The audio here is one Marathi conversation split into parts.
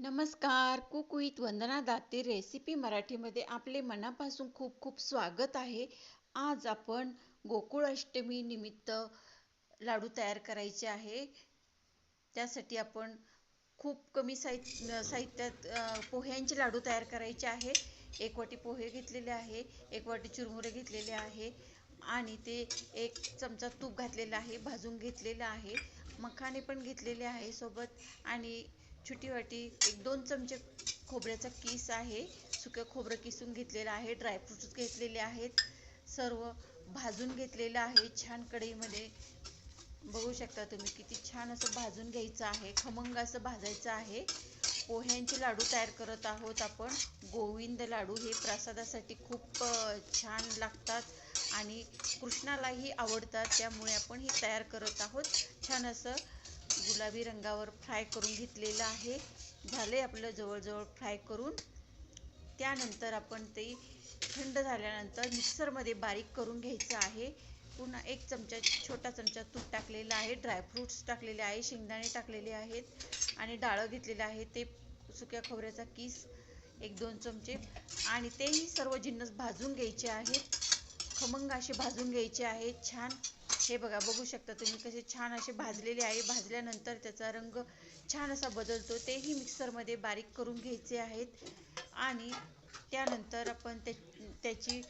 नमस्कार. Cook with Vandana Date recipe मराठीमध्ये आपले मनापासून खूप खूप स्वागत आहे. आज आपण गोकुळ अष्टमी निमित्त लाडू तयार करायचे आहे. त्यासाठी आपण खूप कमी साहित्य साहित्यात पोह्यांचे लाडू तयार करायचे आहे. एक वाटी पोहे घेतलेले आहे एक वाटी चुरमुरे घेतलेले आहे आणि ते एक चमचा तूप घातलेला आहे भाजून घेतलेलं आहे. मखाने पण घेतलेले आहे सोबत आणि छोटी वाटी एक दोन चमचे खोबऱ्याचा किस आहे सुकं खोबरं किसून घेतलेलं आहे ड्रायफ्रुट्स घेतलेले आहेत सर्व भाजून घेतलेलं आहे छान कढईमध्ये. बघू शकता तुम्ही किती छान असं भाजून घ्यायचं आहे खमंग असं भाजायचं आहे. पोह्यांचे लाडू तयार करत आहोत आपण. गोविंद लाडू हे प्रसादासाठी खूप छान लागतात आणि कृष्णालाही आवडतात त्यामुळे आपण हे तयार करत आहोत. छान असं गुलाबी रंगावर फ्राय करून घेतलेलं आहे. झाले आपलं जवळजवळ फ्राय करून. त्यानंतर आपण ते थंड झाल्यानंतर मिक्सरमध्ये बारीक करून घ्यायचं आहे. पुन्हा एक चमचा छोटा चमचा तूप टाकलेला आहे. ड्रायफ्रूट्स टाकलेले आहे. शेंगदाणे टाकलेले आहेत. आणि डाळं घेतलेलं आहे. ते सुक्या खोबऱ्याचा किस एक दोन चमचे. आणि तेही सर्व जिन्नस भाजून घ्यायचे आहेत. खमंग असे भाजून घ्यायचे आहेत छान. हे बघा बघू शकता तुम्ही कसे छान असे भाजलेले आहे. भाजल्यानंतर त्याचा रंग छान असा बदलतो. तेही मिक्सरमध्ये बारीक करून घ्यायचे आहेत. आणि त्यानंतर आपण त्या त्याची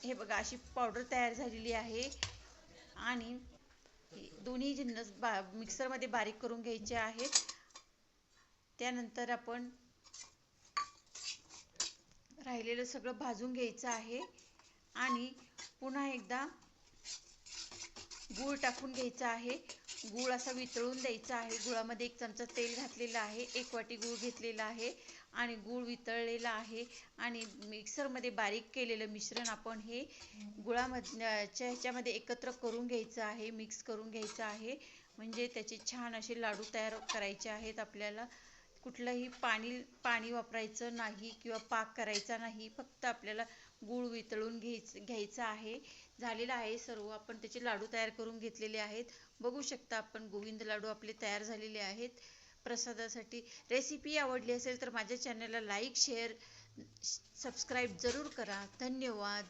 हे बघा अशी पावडर तयार झालेली आहे. आणि दोन्ही जिन्नस बा मिक्सरमध्ये बारीक करून घ्यायचे आहेत. त्यानंतर आपण राहिलेलं सगळं भाजून घ्यायचं आहे. आणि पुन्हा एकदा गूळ टाकून घ्यायचा आहे. गूळ असा वितळून द्यायचा आहे. गुळामध्ये एक चमचा तेल घातलेलं आहे. एक वाटी गूळ घेतलेला आहे आणि गूळ वितळलेला आहे. आणि मिक्सरमध्ये बारीक केलेलं मिश्रण आपण हे गुळामधच्या ह्याच्यामध्ये एकत्र करून घ्यायचं आहे. मिक्स करून घ्यायचं आहे. म्हणजे त्याचे छान असे लाडू तयार करायचे आहेत आपल्याला. कुठलंही पाणी पाणी वापरायचं नाही किंवा पाक करायचा नाही फक्त आपल्याला गूळ वितळून घ्यायचं घ्यायचं आहे. झालेलं आहे सर्व. आपण त्याचे लाडू तयार करून घेतलेले आहेत. बघू शकता आपण गोविंद लाडू आपले तयार झालेले आहेत. प्रसादासाठी रेसिपी आवडली असेल तर माझ्या चॅनलला लाईक शेअर सबस्क्राईब जरूर करा. धन्यवाद.